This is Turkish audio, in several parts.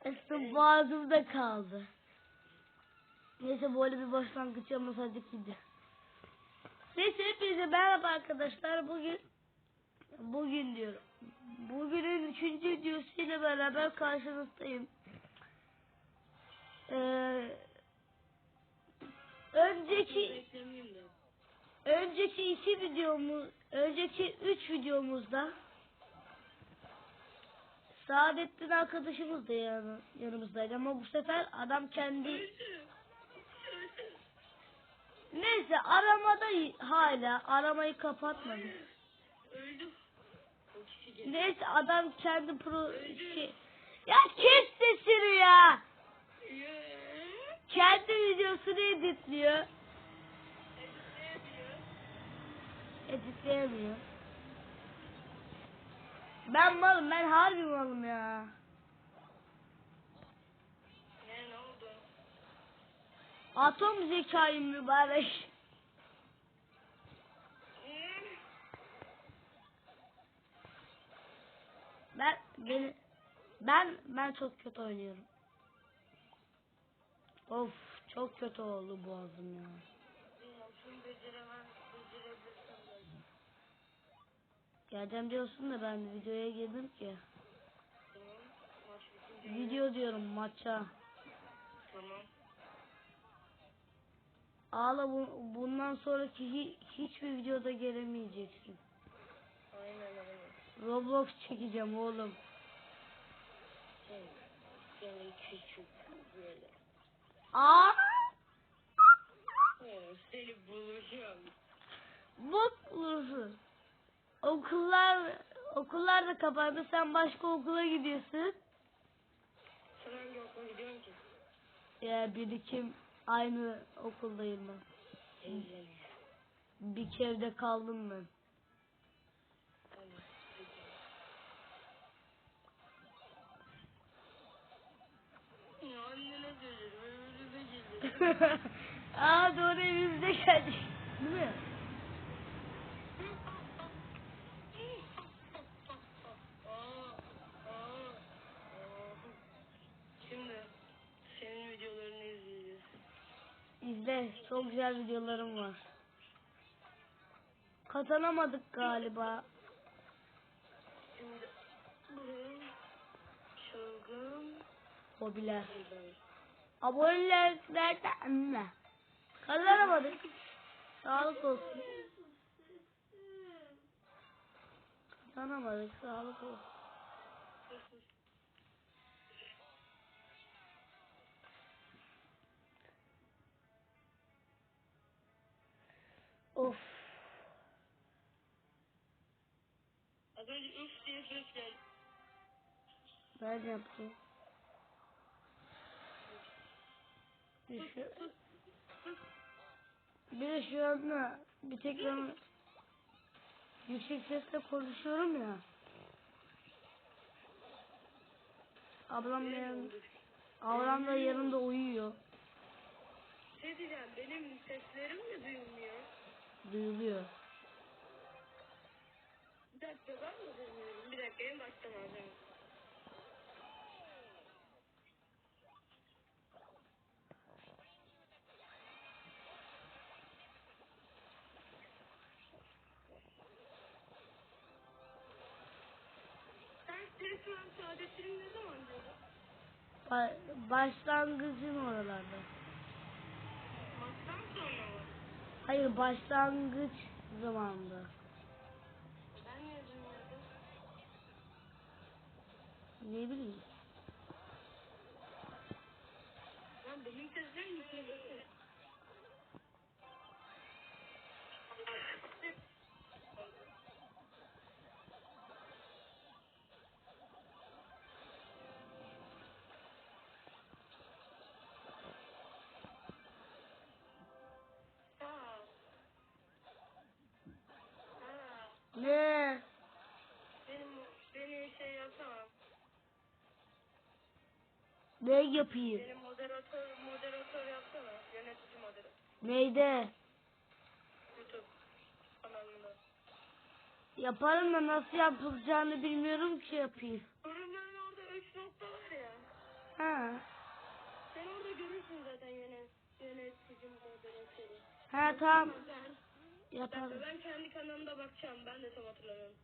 Aslında boğazımda kaldı. Neyse böyle bir başlangıç yapmasaydık iyiydi. Neyse hepinize merhaba arkadaşlar. Bugün bugün diyorum. Bugünün üçüncü videosuyla beraber karşınızdayım. Ee, önceki önceki iki videomuz, önceki üç videomuzda Saadettin arkadaşımız da yanı, yanımızdaydı ama bu sefer adam kendi neyse aramada hala aramayı kapatmadı. Neyse adam kendi pro şey, ya kes sesini. Ya. Kendi videosunu editliyor. Ne diyor? Editleyemiyor. Ben malım ben harbi malım ya. Ne ne oldu? Atom zekayım mübarek. Ben beni ben ben çok kötü oynuyorum. Of çok kötü oldu boğazım ya. Bilmiyorum, şunu beceremem. Becerebilirsem. Geleceğim diyorsun da ben videoya girdim ki. Tamam. Video diyorum maça. Tamam. Ağla bu, bundan sonraki hi- hiçbir videoda gelemeyeceksin. Aynen öyle. Roblox çekeceğim oğlum. Sen, seni küçük böyle. Aa! Seni bulacağım. Mutlusun. Okullar okullar da kapandı. Sen başka okula gidiyorsun. Sen hangi okula gidiyorsun ki? Ya birikim aynı okuldayım ben. Teyzene. Bir kevde kaldım ben. Annene gelir, öbürüne gelir. Aa doğru evimizde geldik. Değil mi? Aa, aa, aa. Şimdi senin videolarını izleyeceğiz. İzle. Çok güzel videolarım var. Kazanamadık galiba. Şimdi bu çılgın Hobiler. biber. Aboneler nerede? Ne? Kazanamadık. Sağlık olsun. Kazanamadık. Sağlık olsun. Az önce üf diye ses geldi. Ben yaptım. Bir şu, bir de şu anda bir tek ben yüksek sesle konuşuyorum ya. Ablam yan, ablam da yanımda uyuyor. Şey diyeceğim, benim seslerim mi duyulmuyor? Duyuluyor. Mi duymuyorum? Bir dakika en baştan alacağım. Ne zaman diyordun? Ba- başlangıcın oralarda. Maçtan sonra mı? Hayır başlangıç zamanında. Ne bileyim. Lan benim seslerim Ne yapayım? Benim moderatör, moderatör yapsana. Yönetici moderatör. Neyde? YouTube kanalında. Yaparım da nasıl yapılacağını bilmiyorum ki yapayım. Görünmeyen orada 3 nokta var ya. Ha. Sen orada görürsün zaten yönet, yönetici moderatörü. Ha tamam Ben, yaparım. ben kendi kanalımda bakacağım. Ben de tam hatırlamıyorum.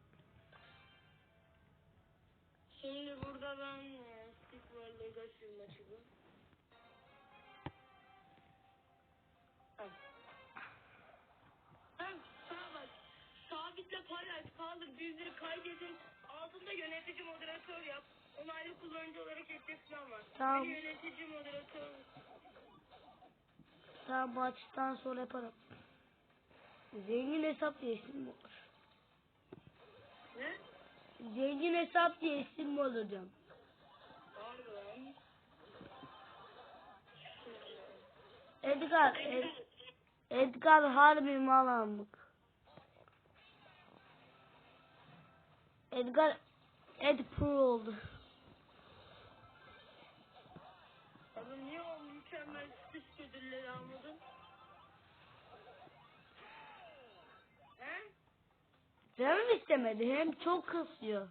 Şimdi burada ben Legacy maçı bu. Sağa bak. Sabitle paylaş, kaldır, büyüleri kaydedin. Altında yönetici moderatör yap. Onaylı kullanıcı olarak ekle falan var. Tamam. Beni yönetici moderatör. Tamam maçtan sonra yaparım. Zengin hesap diye isim mi olur? Ne? Zengin hesap diye isim mi olur Edgar, Ed- Edgar harbi malamık. Edgar Ed Pro oldu. Abi niye o mükemmel süs ödülleri almadın? He? Canım istemedi hem çok kısıyor.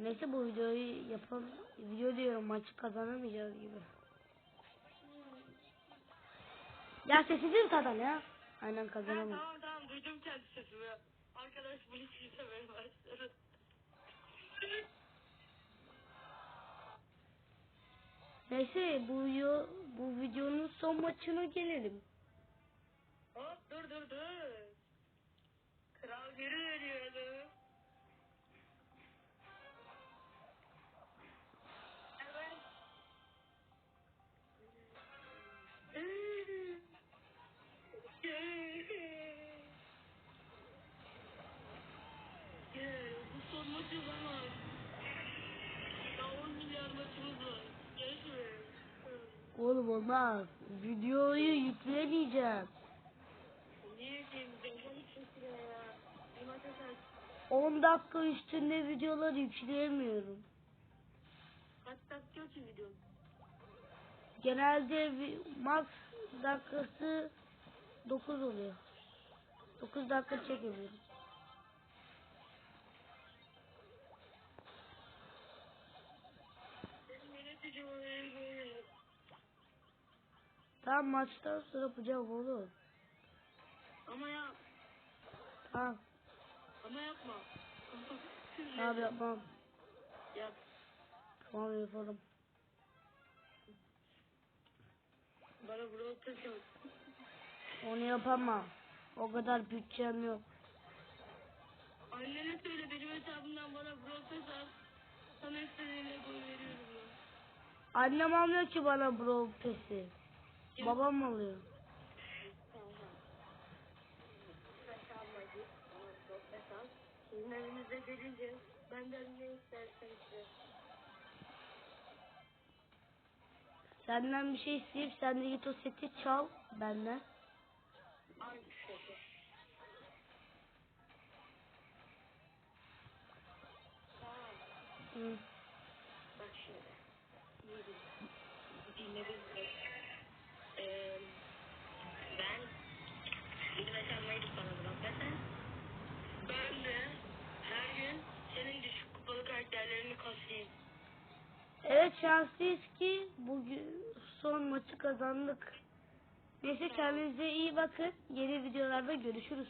Neyse bu videoyu yapalım. Video diyorum maçı kazanamayacağız gibi. Ya sesini zaten ya. Aynen Ha, kazanamayız. tamam tamam duydum kendi sesimi. Arkadaş bunu izlemeye başladı. Neyse bu video, bu videonun son maçına gelelim. Oğlum olmaz. Videoyu yükleyemeyeceğim. 10 dakika üstünde videolar yükleyemiyorum. kaç dakika ki video? Genelde max dakikası 9 oluyor. 9 dakika çekebiliyorum. Tamam maçtan sonra yapacağım oğlum. Ama ya, Tamam. ama yapma. Abi yapmam. Yap. Tamam yapalım. Bana takıl. Onu yapamam. O kadar bütçem yok. Annene söyle benim hesabımdan bana bro al. Sana istediğine koy veriyorum. Annem almıyor ki bana bro pesi. Babam alıyor. Sizin evinize gelince benden ne istersen iste. Senden bir şey isteyip sen de git o seti çal benden. Aynı şey. Hı. Bak şimdi. İyi dinle. Ee, ben Mayıs bana bırak desen. Ben de her gün senin düşük kupalı karakterlerini kasayım. Evet şanslıyız ki bugün son maçı kazandık. Neyse kendinize iyi bakın. Yeni videolarda görüşürüz.